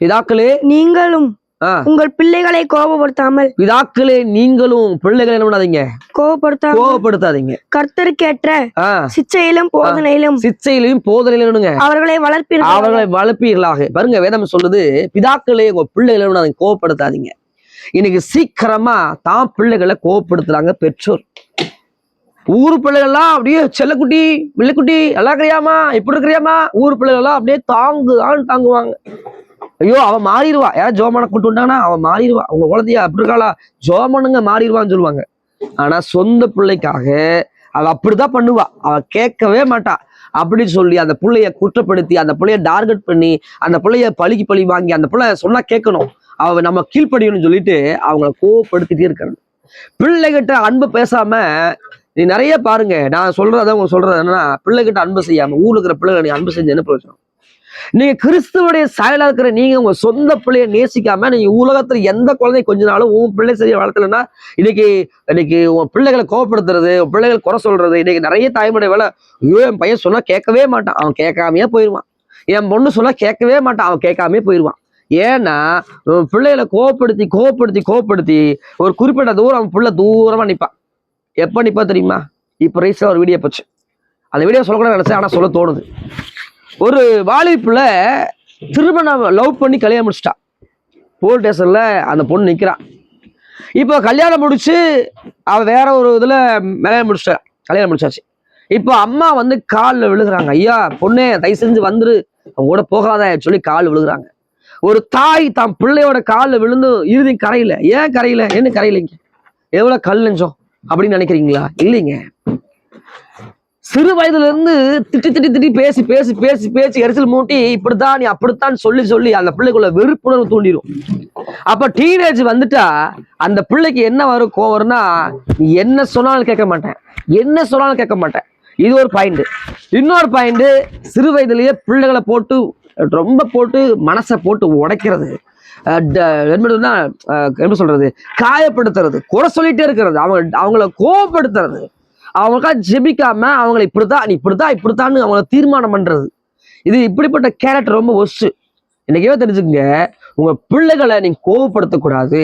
பிதாக்களே நீங்களும் உங்கள் பிள்ளைகளை கோபப்படுத்தாமல் பிதாக்களே நீங்களும் பிள்ளைகளை என்ன பண்ணாதீங்க? கோபப்படுத்தாமல் கோவப்படுத்தாதீங்க கர்த்தருக்கேற்ற சிச்சையிலும் போதனையிலும் சிச்சையிலையும் போதனையிலுங்க அவர்களை வளர்ப்பீர்கள் அவர்களை வளர்ப்பீர்களாக. பாருங்க வேதம் சொல்லுது பிதாக்களே உங்க பிள்ளைகளை என்ன பண்ணாதீங்க, கோவப்படுத்தாதீங்க இன்னைக்கு சீக்கிரமா தான் பிள்ளைகளை கோவப்படுத்துறாங்க பெற்றோர். ஊர் பிள்ளைகள்லாம் அப்படியே செல்லக்குட்டி பிள்ளைக்குட்டி நல்லா இருக்கிறியாமா இப்படி இருக்கிறியாமா? ஊர் பிள்ளைகள்லாம் அப்படியே தாங்கு தாங்குவாங்க. ஐயோ அவன் மாறிடுவா. யாராவது ஜோமான கூட்டு வந்தாங்கன்னா அவன் மாறிடுவா. அவங்க குழந்தையா அப்படி இருக்காளா? ஜோமனுங்க மாறிடுவான்னு சொல்லுவாங்க. ஆனா சொந்த பிள்ளைக்காக அவ அப்படிதான் பண்ணுவா. அவ கேட்கவே மாட்டா. அப்படின்னு சொல்லி அந்த பிள்ளைய குற்றப்படுத்தி அந்த பிள்ளைய டார்கெட் பண்ணி அந்த பிள்ளைய பழிக்கு பழி வாங்கி அந்த பிள்ளை சொன்னா கேட்கணும். அவ நம்ம கீழ்ப்படியணும்னு சொல்லிட்டு அவங்கள கோவப்படுத்திட்டே இருக்காங்க. பிள்ளைகிட்ட அன்பு பேசாம நீ நிறைய பாருங்க. நான் சொல்றத உங்களுக்கு சொல்றது என்னன்னா பிள்ளைகிட்ட அன்பு செய்யாம ஊருக்குற இருக்கிற பிள்ளைகளை நீ அன்பு செஞ்சு என்ன பிரயோஜனம்? நீங்க கிறிஸ்துவுடைய சாயலா இருக்கிற நீங்க உங்க சொந்த பிள்ளைய நேசிக்காம நீங்க உலகத்துல எந்த குழந்தை கொஞ்ச நாளும் உன் பிள்ளை சரியா வளர்த்தலன்னா இன்னைக்கு இன்னைக்கு உன் பிள்ளைகளை கோவப்படுத்துறது உன் பிள்ளைகளை குறை சொல்றது இன்னைக்கு நிறைய தாய்மொழி வேலை ஐயோ என் பையன் சொன்னா கேட்கவே மாட்டான். அவன் கேட்காமயே போயிடுவான் என் பொண்ணு சொன்னா கேட்கவே மாட்டான். அவன் கேட்காமயே போயிடுவான் ஏன்னா உன் பிள்ளைகளை கோவப்படுத்தி கோவப்படுத்தி கோவப்படுத்தி ஒரு குறிப்பிட்ட தூரம் அவன் பிள்ளை தூரமா நிற்பான் எப்ப நிப்பா தெரியுமா? இப்ப ரீசா ஒரு வீடியோ போச்சு. அந்த வீடியோ சொல்லக்கூட நினைச்சேன் ஆனா சொல்ல தோணுது. ஒரு வாலிப்புல திருமணம் லவ் பண்ணி கல்யாணம் முடிச்சிட்டா. போலீஸ் ஸ்டேஷனில் அந்த பொண்ணு நிற்கிறான் இப்போ கல்யாணம் முடிச்சு அவள் வேற ஒரு இதில் கல்யாணம் முடிச்சிட்டா. கல்யாணம் முடிச்சாச்சு. இப்போ அம்மா வந்து காலில் விழுகிறாங்க. ஐயா பொண்ணே தயவு செஞ்சு வந்துரு. அவங்க கூட போகாத சொல்லி கால் விழுகுறாங்க. ஒரு தாய் தான் பிள்ளையோட காலில் விழுந்து இறுதி கரையில ஏன் கரையில? என்ன கரையிலைங்க எவ்வளோ கல் நெஞ்சம்? அப்படின்னு நினைக்கிறீங்களா? இல்லைங்க. சிறு வயதுல இருந்து திட்டி திட்டி திட்டி பேசி பேசி பேசி பேசி எரிச்சல் மூட்டி இப்படித்தான் நீ அப்படித்தான் சொல்லி சொல்லி அந்த பிள்ளைக்குள்ள வெறுப்புணர்வு தூண்டிடும் அப்ப டீனேஜ் வந்துட்டா அந்த பிள்ளைக்கு என்ன வரும் கோவம் நீ என்ன சொன்னாலும் கேட்க மாட்டேன். என்ன சொன்னாலும் கேட்க மாட்டேன். இது ஒரு பாயிண்ட் இன்னொரு பாயிண்ட் சிறு வயதுலயே பிள்ளைகளை போட்டு ரொம்ப போட்டு மனசை போட்டு உடைக்கிறது. ட- என்ன சொல்றது? காயப்படுத்துறது. குறை சொல்லிட்டே இருக்கிறது. அவங்க அவங்கள கோவப்படுத்துறது. அவங்க ஜெபிக்காம அவங்கள இப்படிதான் நீ இப்படிதான் இப்படித்தான்னு அவங்கள தீர்மானம் பண்றது. இது இப்படிப்பட்ட கேரக்டர் ரொம்ப ஒஸ்ட்டு என்னைக்கே தெரிஞ்சுக்கங்க? உங்க பிள்ளைகளை நீங்க கோவப்படுத்தக்கூடாது.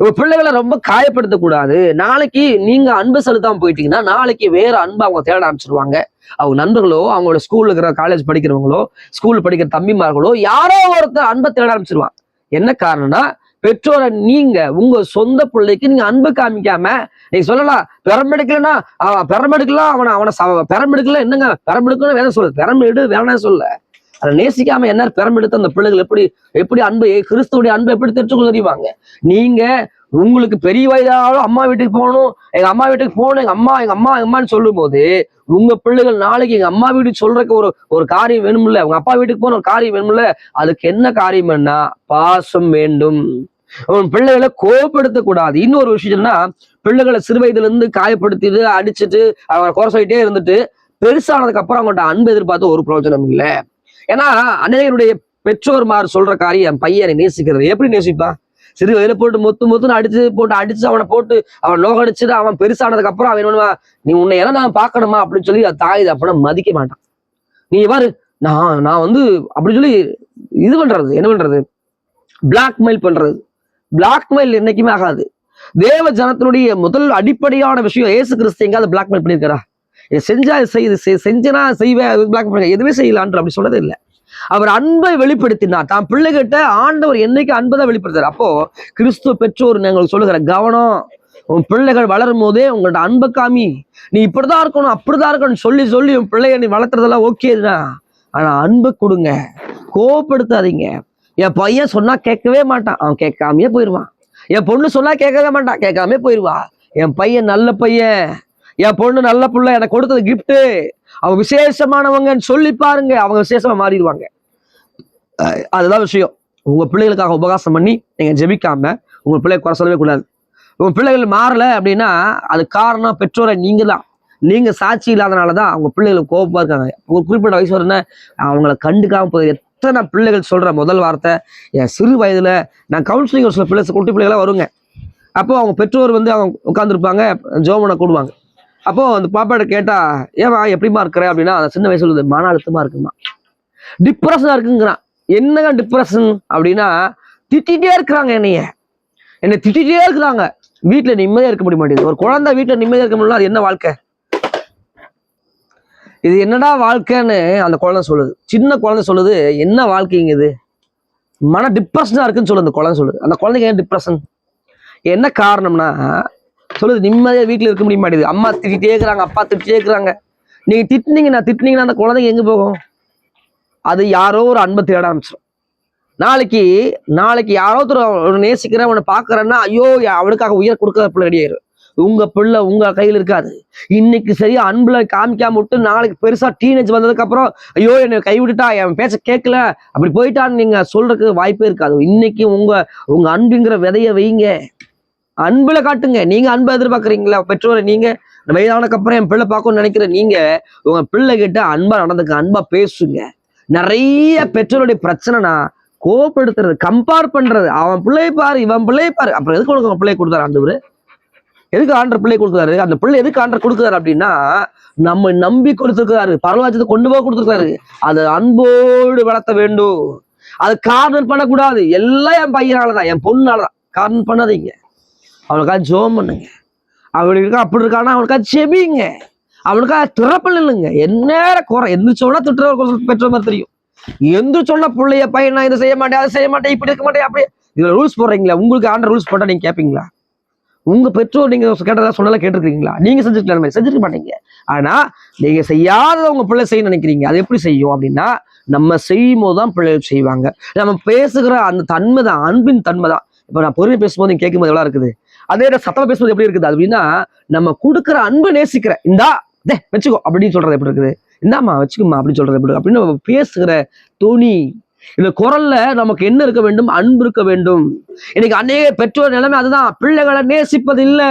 உங்க பிள்ளைகளை ரொம்ப காயப்படுத்தக்கூடாது. நாளைக்கு நீங்க அன்பு செலுத்தாம போயிட்டீங்கன்னா நாளைக்கு வேற அன்பு அவங்க தேட ஆரம்பிச்சிருவாங்க. அவங்க நண்பர்களோ அவங்களோட ஸ்கூல்ல இருக்கிற காலேஜ் படிக்கிறவங்களோ ஸ்கூல் படிக்கிற தம்பிமார்களோ யாரோ ஒருத்தர் அன்பை தேட ஆரம்பிச்சிருவான் என்ன காரணம்னா பெற்றோரை நீங்க உங்க சொந்த பிள்ளைக்கு நீங்க அன்பு காமிக்காம நீங்க சொல்லலாம் பெரம்பெடுக்கலன்னா அவன் பெரம்பெடுக்கலாம் அவனை அவனை பெரம்பெடுக்கல என்னங்க பெரம்பெடுக்கணும் வேணாம் சொல்ல பெரம்பெடு வேணாம் சொல்ல. அதை நேசிக்காம என்ன பெரம்பெடுத்து அந்த பிள்ளைகள் எப்படி எப்படி அன்பு கிறிஸ்துவுடைய அன்பை எப்படி தெரிஞ்சுக்கொள்ள தெரியுவாங்க நீங்க உங்களுக்கு பெரிய வயதாலும் அம்மா வீட்டுக்கு போகணும். எங்க அம்மா வீட்டுக்கு போகணும். எங்க அம்மா எங்க அம்மா அம்மான்னு சொல்லும் போது உங்க பிள்ளைகள் நாளைக்கு எங்க அம்மா வீட்டுக்கு சொல்றதுக்கு ஒரு ஒரு காரியம் வேணும்ல? உங்க அப்பா வீட்டுக்கு போன ஒரு காரியம் வேணும்ல? அதுக்கு என்ன காரியம்னா பாசம் வேண்டும். உன் பிள்ளைகளை கோபப்படுத்த கூடாது இன்னொரு விஷயம்னா பிள்ளைகளை சிறு வயதுல இருந்து காயப்படுத்திட்டு அடிச்சுட்டு அவரை குறை சொல்லிட்டே இருந்துட்டு பெருசானதுக்கு அப்புறம் அவங்கள்ட்ட அன்பு எதிர்பார்த்து ஒரு பிரயோஜனம் இல்லை. ஏன்னா அநேகருடைய பெற்றோர்மார் சொல்ற காரியம் என் பையனை நேசிக்கிறது. எப்படி நேசிப்பான்? சிறு வயதில் போட்டு மொத்து மொத்துன்னு அடிச்சு போட்டு அடிச்சு அவனை போட்டு அவன் நோகடிச்சுட்டு அவன் பெருசானதுக்கு அப்புறம் அவன் என்ன பண்ணுவான், நீ உன்னை எல்லாம் நான் பார்க்கணுமா? அப்படின்னு சொல்லி தாய் தாய் அப்பனா மதிக்க மாட்டான். நீ பாரு நான் நான் வந்து அப்படி சொல்லி இது பண்றது என்ன பண்றது? பிளாக்மெயில் பண்றது. பிளாக்மெயில் என்னைக்குமே ஆகாது. தேவ ஜனத்தினுடைய முதல் அடிப்படையான விஷயம் ஏசு கிறிஸ்து எங்காவது பிளாக்மெயில் பண்ணியிருக்காரா? இதை செஞ்சா இது செய் செய்- செஞ்சனா செய்வேன் பிளாக் பண்ண எதுவுமே செய்யலான்ற அப்படி சொன்னது இல்லை. அவர் அன்பை வெளிப்படுத்தினார். தான் பிள்ளைகிட்ட ஆண்டவர் என்னைக்கு அன்பை தான் வெளிப்படுத்தார் அப்போ கிறிஸ்துவ பெற்றோர் நாங்கள் சொல்லுகிற கவனம் உன் பிள்ளைகள் வளரும் போதே உங்கள்ட்ட அன்பை காமி. நீ இப்படிதான் இருக்கணும் அப்படிதான் இருக்கணும் சொல்லி சொல்லி உன் பிள்ளைய நீ வளர்த்துறதெல்லாம் ஓகே தான் ஆனா அன்பு கொடுங்க. கோவப்படுத்தாதீங்க. என் பையன் சொன்னா கேட்கவே மாட்டான். அவன் கேட்காமயே போயிடுவான் என் பொண்ணு சொன்னா கேட்கவே மாட்டான். கேட்காமே போயிடுவா என் பையன் நல்ல பையன். என் பொண்ணு நல்ல பிள்ளை எனக்கு கொடுத்தது கிஃப்ட்டு அவங்க விசேஷமானவங்கன்னு சொல்லி பாருங்க அவங்க விசேஷமா மாறிடுவாங்க. அதுதான் விஷயம். உங்க பிள்ளைகளுக்காக உபகாசம் பண்ணி நீங்க ஜெபிக்காம உங்க பிள்ளைய குறை சொல்லவே கூடாது. உங்க பிள்ளைகள் மாறல அப்படின்னா அது காரணம் பெற்றோரை நீங்க தான் நீங்க சாட்சி இல்லாதனால தான் அவங்க பிள்ளைகளுக்கு கோபமா இருக்காங்க. ஒரு குறிப்பிட்ட வயசு வரேன்னா அவங்கள கண்டுக்காம போய் எத்தனை பிள்ளைகள் சொல்ற முதல் வார்த்தை என் சிறு வயதுல நான் கவுன்சிலிங் ஒரு சில பிள்ளை குட்டி பிள்ளைகளாம் வருங்க. அப்போ அவங்க பெற்றோர் வந்து அவங்க உட்காந்துருப்பாங்க ஜோமனை கூடுவாங்க. அப்போ அந்த பாப்பாட்ட கேட்டா ஏமா எப்படிமா இருக்கிற? அப்படின்னா அந்த சின்ன வயசுல மன அழுத்தமா இருக்குமா? டிப்ரெஷனா இருக்குங்கிறான். என்னங்க டிப்ரெஷன் அப்படின்னா திட்டிகிட்டே இருக்கிறாங்க என்னைய. என்னை திட்டிகிட்டே இருக்கிறாங்க. வீட்டில் நிம்மதியா இருக்க முடிய மாட்டேங்குது. ஒரு குழந்தை வீட்டில் நிம்மதியாக இருக்க முடியல அது என்ன வாழ்க்கை? இது என்னடா வாழ்க்கைன்னு அந்த குழந்தை சொல்லுது. சின்ன குழந்தை சொல்லுது என்ன வாழ்க்கைங்க இது? மன டிப்ரெஷனாக இருக்குன்னு சொல்லுது அந்த குழந்தை சொல்லுது. அந்த குழந்தைக்கு ஏன் டிப்ரெஷன் என்ன காரணம்னா சொல்லுது நிம்மதியாக வீட்டில் இருக்க முடிய மாட்டேங்குது. அம்மா திட்டிகிட்டே இருக்கிறாங்க அப்பா திட்டிகிட்டே இருக்கிறாங்க. நீங்க திட்டுனீங்கன்னா திட்டுனீங்கன்னா அந்த குழந்தைங்க எங்கே போகும்? அது யாரோ ஒரு அன்பை தேட ஆரம்பிச்சிடும் நாளைக்கு நாளைக்கு யாரோ ஒருத்தர் ஒரு நேசிக்கிறேன் அவனை பார்க்குறேன்னா ஐயோ அவனுக்காக உயிர் கொடுக்க பிள்ளை ரெடியாயிரு உங்க பிள்ளை உங்க கையில் இருக்காது. இன்னைக்கு சரியா அன்புல காமிக்காம விட்டு நாளைக்கு பெருசா டீனேஜ் வந்ததுக்கு அப்புறம் ஐயோ என்னை கைவிட்டுட்டா என் பேச்ச கேட்கல. அப்படி போயிட்டான்னு நீங்க சொல்றதுக்கு வாய்ப்பே இருக்காது. இன்னைக்கு உங்க உங்க அன்புங்கிற விதைய வைங்க. அன்புல காட்டுங்க. நீங்க அன்பை எதிர்பார்க்குறீங்களா? பெற்றோரை நீங்க வயதானக்கு அப்புறம் என் பிள்ளை பார்க்கணும்னு நினைக்கிற நீங்க உங்க பிள்ளை கிட்ட அன்பா நடந்துக்க அன்பா பேசுங்க. நிறைய பெற்றோருடைய பிரச்சனைனா கோபப்படுத்துறது கம்பேர் பண்றது. அவன் பிள்ளையை பாரு இவன் பிள்ளையை பாரு. அப்புறம் எதுக்கு உனக்கு அவன் பிள்ளையை கொடுத்தாரு ஆண்டவர்? எதுக்கு ஆண்டர் பிள்ளை கொடுக்குறாரு? அந்த பிள்ளை எதுக்கு ஆண்டர் கொடுக்குறாரு அப்படின்னா நம்ம நம்பி கொடுத்துருக்காரு பரவாச்சத்தை கொண்டு போக கொடுத்துருக்காரு அது அன்போடு வளர்த்த வேண்டும். அது கார்னர் பண்ணக்கூடாது. எல்லாம் என் பையனாலதான் என் பொண்ணாலதான். கார்னர் பண்ணாதீங்க. அவனுக்காக ஜோம் பண்ணுங்க. அவனுக்கு இருக்கா அப்படி இருக்கானா அவனுக்காக செபிங்க. அவனுக்காக திறப்பல் இல்லைங்க என்ன குறை எந்திரிச்சோன்னா திட்டுற பெற்ற மாதிரி தெரியும். எந்திரிச்சோன்னா பிள்ளைய பையன் நான் இதை செய்ய மாட்டேன் அதை செய்ய மாட்டேன் இப்படி இருக்க மாட்டேன் அப்படி. இதில் ரூல்ஸ் போடுறீங்களா? உங்களுக்கு ஆண்ட ரூல்ஸ் போட்டால் நீங்க கேட்பீங்களா உங்கள் பெற்றோர் நீங்கள் கேட்டதா சொன்னால கேட்டிருக்கீங்களா? நீங்க செஞ்சுருக்கலாம் மாதிரி செஞ்சிருக்க மாட்டீங்க. ஆனால் நீங்கள் செய்யாத உங்க பிள்ளை செய்ய நினைக்கிறீங்க. அது எப்படி செய்யும் அப்படின்னா நம்ம செய்யும் போது தான் பிள்ளைகள் செய்வாங்க. நம்ம பேசுகிற அந்த தன்மை தான் அன்பின் தன்மை தான் இப்போ நான் பொறுமை பேசும்போது நீங்கள் கேட்கும்போது எவ்வளோ இருக்குது? அதே நேரம் சத்தமா பேசும்போது எப்படி இருக்குது? அப்படின்னா நம்ம கொடுக்குற அன்பு நேசிக்கிற. இந்தா தே வச்சுக்கோ அப்படின்னு சொல்றது எப்படி இருக்குது? இந்தாம்மா வச்சுக்கோமா அப்படின்னு சொல்றது எப்படி இருக்கு? அப்படின்னு பேசுகிற துணி இந்த குரல்ல நமக்கு என்ன இருக்க வேண்டும்? அன்பு இருக்க வேண்டும். இன்னைக்கு அநேக பெற்றோர் நிலைமை அதுதான். பிள்ளைகளை நேசிப்பது இல்லை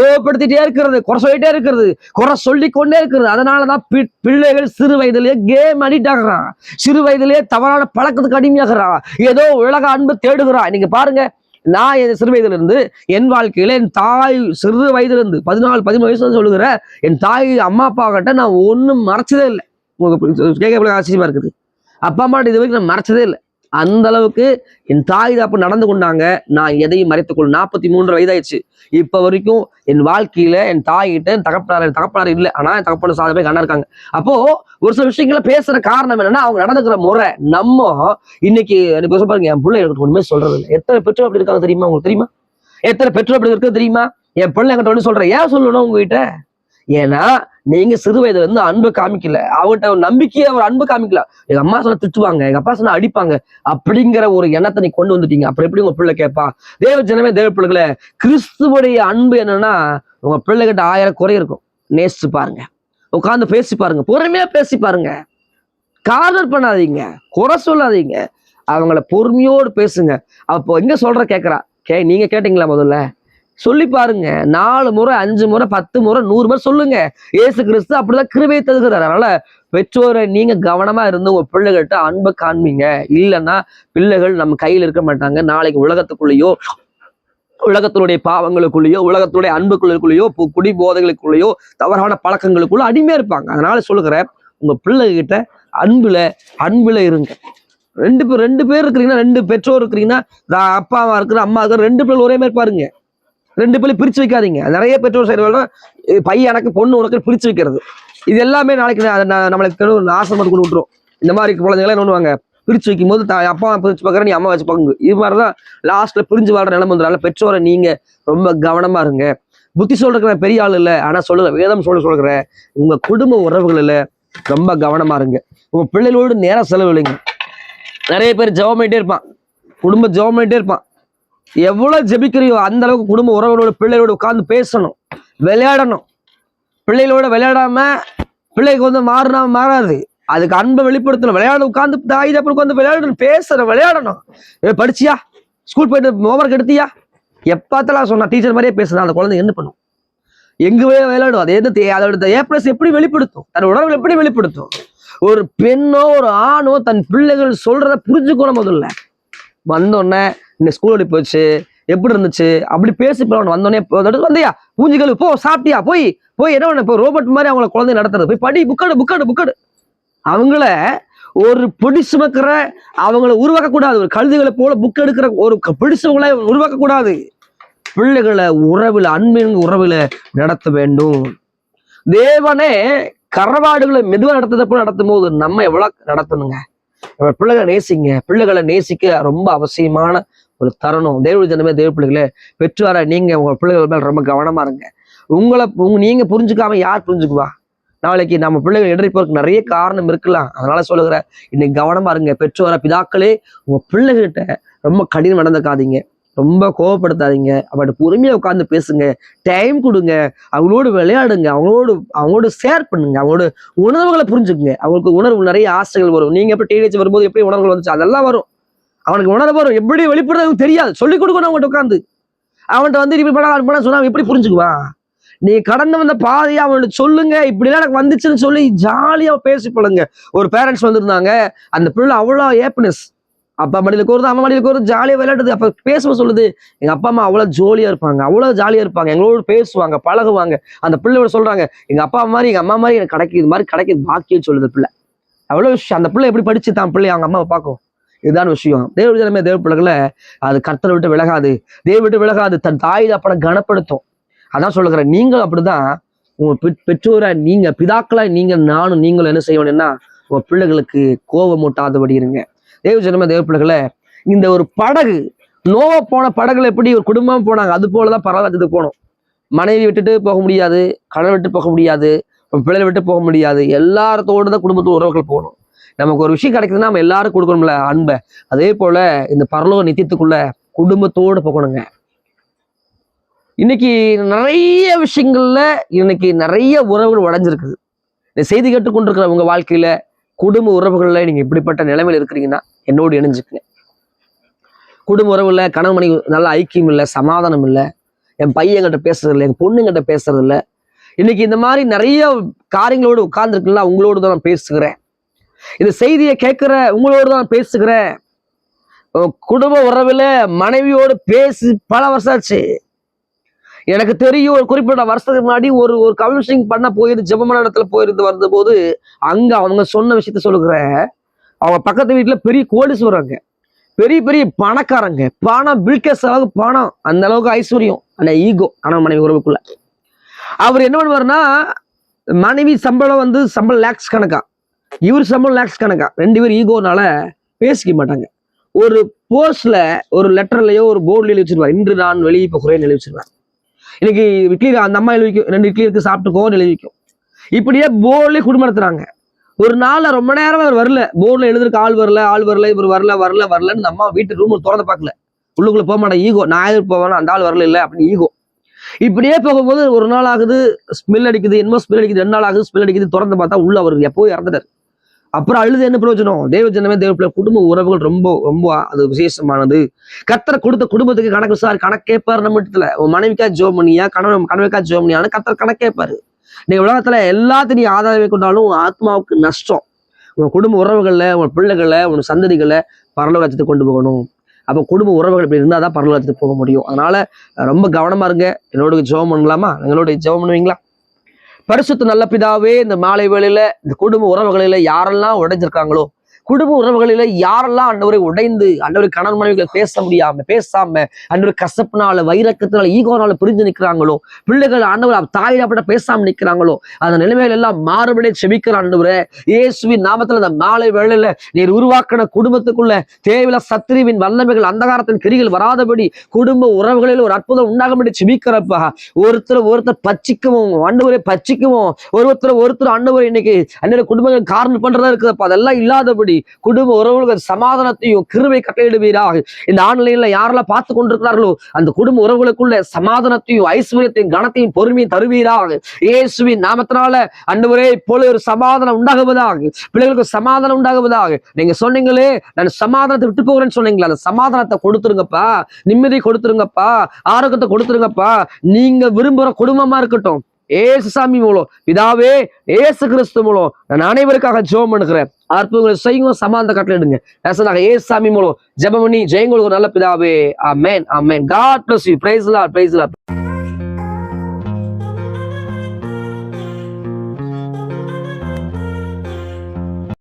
கோவப்படுத்திட்டே இருக்கிறது குறை சொல்லிட்டே இருக்கிறது குறை சொல்லி கொண்டே இருக்கிறது. அதனாலதான் பி- பிள்ளைகள் சிறு வயதிலேயே கேம் அடிக்ட் ஆகிறான். சிறு வயதிலேயே தவறான பழக்கத்துக்கு அடிமையாகிறான். ஏதோ உலக அன்பு தேடுகிறான். இன்னைக்கு பாருங்க நான் என் சிறு வயதிலிருந்து என் வாழ்க்கையில என் தாய் சிறு வயதிலிருந்து பதினாலு பதிமூணு வயசுல சொல்லுகிற என் தாய் அம்மா அப்பா கிட்ட நான் ஒன்றும் மறைச்சதே இல்லை. உங்களுக்கு கேட்க ஆச்சரியமா இருக்குது. அப்பா அம்மாட்ட இது வரைக்கும் நான் மறைச்சதே இல்லை. அந்த அளவுக்கு என் தாய் தாப்பு நடந்து கொண்டாங்க. நான் எதையும் மறைத்துக்கொள் நாற்பத்தி மூன்று வயதாயிடுச்சு. இப்போ வரைக்கும் என் வாழ்க்கையில என் தாய்கிட்ட என் தகப்பனார் என் தகப்பனார் இல்லை. ஆனால் என் தகப்பன சாத போய் கண்ணா இருக்காங்க. அப்போ ஒரு சில விஷயங்களை பேசுற காரணம் என்னன்னா அவங்க நடந்துக்கிற முறை. நம்ம இன்னைக்கு எனக்கு பாருங்க என் பிள்ளை எனக்கு ஒண்ணுமே சொல்றது இல்லை எத்தனை பெற்றோர் அப்படி இருக்காங்க தெரியுமா உங்களுக்கு தெரியுமா? எத்தனை பெற்றோர் அப்படி இருக்க தெரியுமா? என் பிள்ளை என்கிட்ட ஒன்று சொல்றேன். ஏன் சொல்லணும் உங்ககிட்ட? ஏன்னா நீங்க சிறு வயதுல இருந்து அன்பு காமிக்கல. அவங்ககிட்ட ஒரு நம்பிக்கையை அவர் அன்பு காமிக்கல. எங்க அம்மா சொன்னா திட்டுவாங்க எங்க அப்பா சொன்னா அடிப்பாங்க. அப்படிங்கிற ஒரு எண்ணத்தை நீ கொண்டு வந்துட்டீங்க. அப்புறம் எப்படி உங்க பிள்ளை கேட்பா? தேவ ஜனமே தேவ பிள்ளைகளே கிறிஸ்துவடைய அன்பு என்னன்னா உங்க பிள்ளைகிட்ட ஆயிரம் குறை இருக்கும். நேசிச்சு பாருங்க. உட்காந்து பேசி பாருங்க. பொறுமையா பேசி பாருங்க. காதல் பண்ணாதீங்க. குறை சொல்லாதீங்க. அவங்கள பொறுமையோடு பேசுங்க. அப்போ எங்க சொல்ற கேக்குறா? கே நீங்க கேட்டீங்களா முதல்ல? சொல்லி பாருங்க. நாலு முறை அஞ்சு முறை பத்து முறை நூறு முறை சொல்லுங்க. ஏசு கிறிஸ்து அப்படிதான் கிருபை தருகிறார். அதனால பெற்றோரை நீங்க கவனமா இருந்து உங்க பிள்ளைகள்கிட்ட அன்பை காண்பீங்க. இல்லைன்னா பிள்ளைகள் நம்ம கையில் இருக்க மாட்டாங்க. நாளைக்கு உலகத்துக்குள்ளேயோ உலகத்தினுடைய பாவங்களுக்குள்ளேயோ உலகத்தினுடைய அன்புக்குள்ளுக்குள்ளேயோ குடி போதைகளுக்குள்ளேயோ தவறான பழக்கங்களுக்குள்ள அடிமையா இருப்பாங்க. அதனால சொல்லுகிறேன் உங்க பிள்ளைகிட்ட அன்புல அன்புல இருங்க. ரெண்டு பேர் ரெண்டு பேர் இருக்கிறீங்கன்னா ரெண்டு பெற்றோர் இருக்கிறீங்கன்னா அப்பா அப்பாவா இருக்கிற அம்மா இருக்கிற ரெண்டு பேர் ஒரே மாதிரி பாருங்க ரெண்டு பேரும் பிரித்து வைக்காதீங்க. நிறைய பெற்றோர் செய்யறவங்க பையன் எனக்கு பொண்ணு உனக்கு பிரித்து வைக்கிறது. இது எல்லாமே நாளைக்கு நம்மளுக்கு தெரு ஆசிரமத்துக்கு கொண்டு விட்டுரும். இந்த மாதிரி குழந்தைங்களே என்ன பண்ணுவாங்க? பிரிச்சு வைக்கும் போது தா- அப்பா பிரித்து பார்க்குற நீ அம்மா வச்சு பார்க்குங்க. இது மாதிரி தான் லாஸ்ட்டில் பிரிஞ்சு வாழ்ற நிலைமை வந்துடும் பெற்றோரை நீங்கள் ரொம்ப கவனமாக இருங்க. புத்தி சொல்கிற பெரிய ஆள் இல்லை. ஆனால் சொல்லுங்க வேதம் சொல்ல சொல்கிற உங்கள் குடும்ப உறவுகளில் ரொம்ப கவனமாக இருங்க. உங்கள் பிள்ளைகளோடு நேரம் செலவில்லைங்க நிறைய பேர் ஜெபம் பண்ணிட்டே இருப்பான். குடும்ப ஜெபம் பண்ணிட்டே இருப்பான். எவ்வளவு ஜெபிக்கிறியோ அந்த அளவுக்கு குடும்ப உறவுகளோட பிள்ளைகளோட உட்கார்ந்து பேசணும் விளையாடணும். பிள்ளைகளோட விளையாடாம பிள்ளைக்கு வந்து மாறினா மாறாது. அதுக்கு அன்பை வெளிப்படுத்தணும். விளையாட உட்காந்து தாய் தப்பு உட்காந்து விளையாடணும் பேசணும் விளையாடணும். ஏ படிச்சியா? ஸ்கூல் போயிட்டு ஹோம்ஒர்க் எடுத்தியா? எப்பாத்தலாம் சொன்னா டீச்சர் மாதிரியே பேசுனா அந்த குழந்தை என்ன பண்ணும்? எங்கவே விளையாடும்? அது எது தே- அதோட ஏப்ரஸ் எப்படி வெளிப்படுத்தும்? தன் உணர்வு எப்படி வெளிப்படுத்தும்? ஒரு பெண்ணோ ஒரு ஆணோ தன் பிள்ளைகள் சொல்றத புரிஞ்சுக்கணும் முதல்ல. வந்தோடனே இந்த ஸ்கூல் எப்படி போச்சு? எப்படி இருந்துச்சு? அப்படி பேசி போன வந்தோடனே வந்தியா? பூஞ்சிகள் போ சாப்பிட்டியா? போய் போய் என்ன பண்ண? இப்போ ரோபோட் மாதிரி அவங்கள குழந்தை நடத்துறது. போய் படி புக்காடு புக்காடு புக்காடு அவங்கள ஒரு பிடி சுமக்கிற அவங்கள உருவாக்கக்கூடாது. ஒரு கழுதுகளை போல புக் எடுக்கிற ஒரு க- பிடி சுமங்களை உருவாக்க பிள்ளைகளை உறவில் அன்பின் உறவில் நடத்த வேண்டும். தேவனே கரவாடுகளை மெதுவாக நடத்துறத போல நடத்தும் போது நம்ம எவ்வளவு நடத்தணுங்க? நம்ம பிள்ளைகளை நேசிங்க. பிள்ளைகளை நேசிக்க ரொம்ப அவசியமான ஒரு தருணம். தேவ ஜனமே தேவ பிள்ளைகளே பெற்றோர நீங்க உங்க பிள்ளைகள் மேல ரொம்ப கவனமா இருங்க. உங்களை உங்க நீங்க புரிஞ்சுக்காம யார் புரிஞ்சுக்குவா? நாளைக்கு நம்ம பிள்ளைகள் இடறி போறதுக்கு நிறைய காரணம் இருக்கலாம். அதனால சொல்லுகிறேன் இன்னைக்கு கவனமா இருங்க. பெற்றோர பிதாக்களே உங்க பிள்ளைகிட்ட ரொம்ப கடினம் நடந்துக்காதீங்க. ரொம்ப கோவப்படுத்தாதீங்க. அவட்ட பொறுமையாக உட்காந்து பேசுங்க. டைம் கொடுங்க. அவங்களோடு விளையாடுங்க. அவங்களோடு அவங்களோட ஷேர் பண்ணுங்க. அவங்களோட உணர்வுகளை புரிஞ்சுக்குங்க. அவங்களுக்கு உணர்வு நிறைய ஆசைகள் வரும். நீங்க எப்படி டீனேஜ் வரும்போது எப்படி உணர்வுகள் வந்துச்சு? அதெல்லாம் வரும். அவனுக்கு உணர்வு வரும். எப்படி வெளிப்படுறது தெரியாது. சொல்லிக் கொடுக்கணும் அவன்கிட்ட உட்காந்து அவன்கிட்ட வந்து இப்படி பண்ணா அப்படி சொன்னா அவன் எப்படி புரிஞ்சுக்குவான்? நீ கடந்து வந்த பாதையை அவனுக்கு சொல்லுங்க. இப்படிலாம் எனக்கு வந்துச்சுன்னு சொல்லி ஜாலியாக பேசி பழங்க ஒரு பேரண்ட்ஸ் வந்திருந்தாங்க. அந்த பிள்ளை அவ்வளோ ஹேப்பினஸ் அப்பா மடியில் கோருது அம்மா மடியில் கோருது ஜாலியாக விளையாடுது. அப்போ பேசுவ சொல்லுது எங்கள் அப்பா அம்மா அவ்வளோ ஜோலியாக இருப்பாங்க அவ்வளோ ஜாலியாக இருப்பாங்க எங்களோட பேசுவாங்க பழகுவாங்க. அந்த பிள்ளையோட சொல்கிறாங்க எங்கள் அப்பா மாதிரி எங்கள் அம்மா மாதிரி எனக்கு கிடைக்குது இது மாதிரி கிடைக்குது பாக்கியம் சொல்லுது பிள்ளை. அவ்வளோ விஷயம். அந்த பிள்ளை எப்படி படிச்சு தான் பிள்ளை அவங்க அம்மாவை பார்க்கும்? இதுதான் விஷயம். தேவ ஜனமே தேவ பிள்ளைகளை அது கர்த்தரை விட்டு விலகாது. தேவ விட்டு விலகாது தன் தாய் அப்பனை கனப்படுத்தும். அதான் சொல்லுகிறேன் நீங்கள் அப்படிதான். உங்க பெற்- பெற்றோரா நீங்க பிதாக்களா நீங்க நானும் நீங்களும் என்ன செய்யணும்னா உங்க பிள்ளைகளுக்கு கோபம் மூட்டாதபடி இருங்க. தேவ ஜனமே தேவ பிள்ளைகளை இந்த ஒரு படகு நோவா போன படகுல எப்படி ஒரு குடும்பம் போனாங்க அது போலதான் பரவாயில்லத்துக்கு போகணும் மனைவி விட்டுட்டு போக முடியாது கடன் விட்டு போக முடியாது பிள்ளைகளை விட்டு போக முடியாது எல்லாரத்தோடு தான் குடும்பத்து உறவுகள் போகணும் நமக்கு ஒரு விஷயம் கிடைக்குதுன்னா நம்ம எல்லாரும் கொடுக்கணும்ல அன்பை. அதே போல இந்த பரலோக நித்தியத்துக்குள்ள குடும்பத்தோடு போகணுங்க. இன்னைக்கு நிறைய விஷயங்கள்ல இன்னைக்கு நிறைய உறவுகள் உடைஞ்சிருக்குது. இந்த செய்தி கேட்டுக்கொண்டிருக்கிற உங்க வாழ்க்கையில குடும்ப உறவுகளில் நீங்கள் இப்படிப்பட்ட நிலைமையில் இருக்கிறீங்கன்னா என்னோடு இணைஞ்சுக்குங்க. குடும்ப உறவுல கணவன் மனைவி நல்ல ஐக்கியம் இல்லை சமாதானம் இல்லை என் பையன்கிட்ட பேசுறது இல்லை என் பொண்ணுங்கிட்ட பேசுறது இல்லை. இன்னைக்கு இந்த மாதிரி நிறைய காரியங்களோடு உட்கார்ந்துருக்குல்ல உங்களோடு தான் நான் பேசுகிறேன். இந்த செய்தியை கேட்குற உங்களோடு தான் நான் பேசுகிறேன். குடும்ப உறவில் மனைவியோடு பேசி பல வருஷம் ஆச்சு. எனக்கு தெரியும் ஒரு குறிப்பிட்ட வருஷத்துக்கு முன்னாடி ஒரு ஒரு கவுன்சிலிங் பண்ண போயிருந்து ஜெபமான இடத்துல போயிருந்து வந்த போது அங்க அவங்க சொன்ன விஷயத்த சொல்லுகிறேன். அவங்க பக்கத்து வீட்டுல பெரிய கோடீஸ்வரங்க பெரிய பெரிய பணக்காரங்க. பணம் பில்கேஸ் அளவுக்கு பணம். அந்த அளவுக்கு ஐஸ்வர்யம். அந்த ஈகோ கணவன் மனைவி உறவுக்குள்ள. அவர் என்ன பண்ணுவாருன்னா மனைவி சம்பளம் வந்து சம்பளம் லேக்ஸ் கணக்கா. இவர் சம்பளம் லேக்ஸ் கணக்கா. ரெண்டு பேரும் ஈகோனால பேசிக்க மாட்டாங்க. ஒரு போஸ்ட்ல ஒரு லெட்டர்லயோ ஒரு போர்டுல எழுதி வச்சிருவார் இன்று நான் வெளியே போகிறேன் எழுதி வச்சிருவார் இன்னைக்கு இட்லி அந்த அம்மா எழுதி ரெண்டு இட்லி இருக்கு சாப்பிட்டுக்கோன்னு எழுதி இப்படியே போர்ட்லயே குடும்பம் நடத்துறாங்க. ஒரு நாள்ல ரொம்ப நேரம் அவர் வரல. போர்டுல எழுதுறதுக்கு ஆள் வரல ஆள் வரல இவர் வரல வரல வரலன்னு அம்மா வீட்டு ரூம் திறந்து பார்க்கல. உள்ளுக்குள்ள போக மாட்டேன் ஈகோ நான் எதிர்ப்பு போவேன் அந்த ஆள் வரல இல்லை அப்படின்னு ஈகோ இப்படியே போகும்போது ஒரு நாள் ஆகுது ஸ்மெல் அடிக்குது என்னமோ ஸ்மெல் அடிக்குது ரெண்டு நாள் ஆகுது ஸ்மெல் அடிக்குது திறந்து பார்த்தா உள்ள அவர் எப்போ இறந்துட்டார். அப்புறம் அழுது என்ன பிரயோஜனம்? தேவ ஜனமே தேவ குடும்ப உறவுகள் ரொம்ப ரொம்ப அது விசேஷமானது. கத்தரை கொடுத்த குடும்பத்துக்கு கணக்கு சார் கணக்கு கேட்பாரு நம்ம இடத்துல. உன் மனைவிக்கா ஜோம் பண்ணியா கணவன் கணவனுக்கா ஜோம் பண்ணியான்னு கத்தர் கணக்கு கேட்பாரு நீ உலகத்துல எல்லாத்தையும் நீ ஆதாரமே கொண்டாலும் உன் ஆத்மாவுக்கு நஷ்டம். உன் குடும்ப உறவுகள்ல உன் பிள்ளைகளை உன் சந்ததிகளை பரலோகத்துக்கு கொண்டு போகணும். அப்போ குடும்ப உறவுகள் இப்படி இருந்தால் தான் பரலோகத்துக்கு போக முடியும். அதனால ரொம்ப கவனமா இருங்க. என்னோட ஜெபம் பண்ணலாமா? எங்களோட ஜெபம் பண்ணுவீங்களா? பரிசுத்த நல்ல பிதாவே இந்த மாலை வேளையில இந்த குடும்ப உறவுகளில யாரெல்லாம் உடைஞ்சிருக்காங்களோ குடும்ப உறவுகளில யாரெல்லாம் ஆண்டவரை உடைந்து ஆண்டவரை கணவன் மனைவிகளை பேச முடியாம பேசாம ஆண்டவர் கசப்புனால வைரக்கத்தினால ஈகோனால பிரிஞ்சு நிற்கிறாங்களோ பிள்ளைகள் ஆண்டவர் தாயிடப்பட்ட பேசாம நிற்கிறாங்களோ அந்த நிலைமைகள் எல்லாம் மாறுபடியே செபிக்கிற ஆண்டவரே இயேசுவின் நாமத்துல அந்த மாலை வேளையில நீர் உருவாக்கின குடும்பத்துக்குள்ள தேவையில சத்திரிவின் வல்லமைகள் அந்தகாரத்தின் கிரிகள் வராதபடி குடும்ப உறவுகளில் ஒரு அற்புதம் உண்டாகும்படி செபிக்கிறப்பா. ஒருத்தர் ஒருத்தர் பச்சிக்கவும் ஆண்டவரை பச்சிக்கவும். ஒருத்தர் ஒருத்தர் ஆண்டவர் இன்னைக்கு அன்னைய குடும்பங்கள் காரணம் பண்றதா இருக்கிறப்ப அதெல்லாம் இல்லாதபடி குடும்ப உறவுகள் சமாதானத்தையும் கிருவை கட்டளையிடுவீராக. இந்த ஆன்லைன்ல யாரெல்லாம் பார்த்து கொண்டிருக்கிறார்களோ அந்த குடும்ப உறவுகளுக்குள்ள சமாதானத்தையும் ஐஸ்வர்யத்தையும் கனத்தையும் பொறுமையும் தருவீராக. இயேசுவின் நாமத்தினால அன்றுவரே இப்பொழுது ஒரு சமாதானம் உண்டாகுவதாக. பிள்ளைகளுக்கு சமாதானம் உண்டாகுவதாக. நீங்க சொன்னீங்களே நான் சமாதானத்தை விட்டு போகிறேன்னு சொன்னீங்களா அந்த சமாதானத்தை கொடுத்துருங்கப்பா. நிம்மதி கொடுத்துருங்கப்பா. ஆரோக்கியத்தை கொடுத்துருங்கப்பா. நீங்க விரும்புற குடும்பமா இருக்கட்டும். ஏசு சாமி மூலம் பிதாவே ஏசு கிறிஸ்து மூலம் நான் அனைவருக்காக ஜெபம் பண்ணுகிறேன். அற்புதங்களை செய்யுங்க சமாந்த கட்டளையிடுங்க நேசனாக ஏசு சாமி மூலம் ஜெபம் பண்ணி ஜெயங்களுக்கு நல்ல பிதாவே. Amen amen. God bless you praise Lord praise Lord